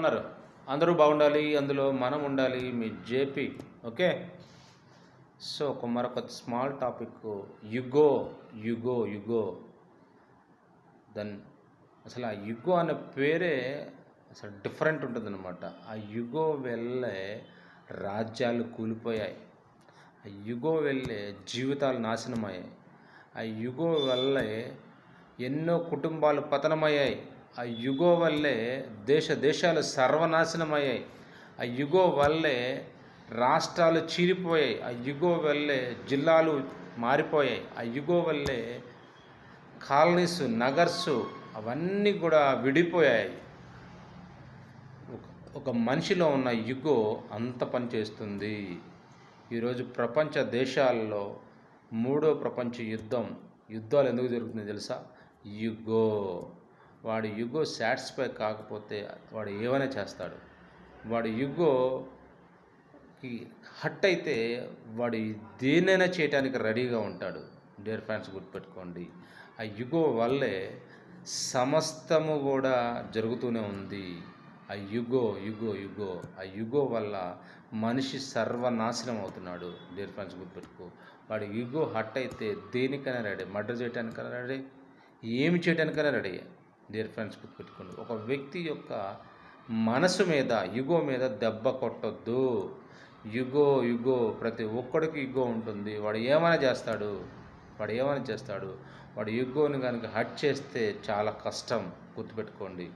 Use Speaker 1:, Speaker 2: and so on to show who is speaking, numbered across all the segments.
Speaker 1: ఉన్నారు అందరూ బాగుండాలి అందులో మనం ఉండాలి మీ జేపీ. ఓకే? సో ఒక మరొక స్మాల్ టాపిక్. యుగో యుగో యుగో. దెన్ అసలు ఆ యుగో అనే పేరే అసలు డిఫరెంట్ ఉంటుందన్నమాట. ఆ యుగో వెళ్ళే రాజ్యాలు కూలిపోయాయి. ఆ యుగో వెళ్ళే జీవితాలు నాశనమయ్యాయి. ఆ యుగో వల్లే ఎన్నో కుటుంబాలు పతనమయ్యాయి. ఆ యుగో వల్లే దేశ దేశాలు సర్వనాశనమయ్యాయి ఆ యుగో వల్లే రాష్ట్రాలు చీలిపోయాయి. ఆ యుగో వల్లే జిల్లాలు మారిపోయాయి. ఆ యుగో వల్లే కాలనీస్ నగర్స్ అవన్నీ కూడా విడిపోయాయి. ఒక- ఒక మనిషిలో ఉన్న యుగో అంత పనిచేస్తుంది ఈరోజు ప్రపంచ దేశాల్లో మూడో ప్రపంచ యుద్ధం యుద్ధాలు ఎందుకు జరుగుతుంది తెలుసా? యుగో. వాడి యుగో సాటిస్ఫై కాకపోతే వాడు ఏమైనా చేస్తాడు. వాడి యుగోకి హట్ అయితే వాడు దేనైనా చేయడానికి రెడీగా ఉంటాడు. డియర్ ఫ్యాన్స్ గుర్తుపెట్టుకోండి. ఆ యుగో వల్లే సమస్తము కూడా జరుగుతూనే ఉంది. ఆ యుగో యుగో యుగో ఆ యుగో వల్ల మనిషి సర్వనాశనం అవుతున్నాడు. డియర్ ఫ్రెండ్స్ గుర్తుపెట్టుకో. వాడు యుగో హట్ అయితే దేనికైనా రెడీ మర్డర్ చేయడానికైనా రెడీ ఏమి చేయడానికైనా రెడీ. డియర్ ఫ్రెండ్స్ గుర్తుపెట్టుకోండి. ఒక వ్యక్తి యొక్క మనసు మీద యుగో మీద దెబ్బ కొట్టొద్దు. యుగో యుగో ప్రతి ఒక్కడికి యుగో ఉంటుంది. వాడు ఏమైనా చేస్తాడు? వాడు ఏమైనా చేస్తాడు? వాడు యుగోని కనుక హట్ చేస్తే చాలా కష్టం. గుర్తుపెట్టుకోండి.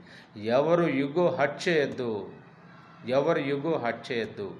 Speaker 1: ఎవరు యుగో హట్ చేయొద్దు? ఎవరు యుగో హట్ చేయొద్దు?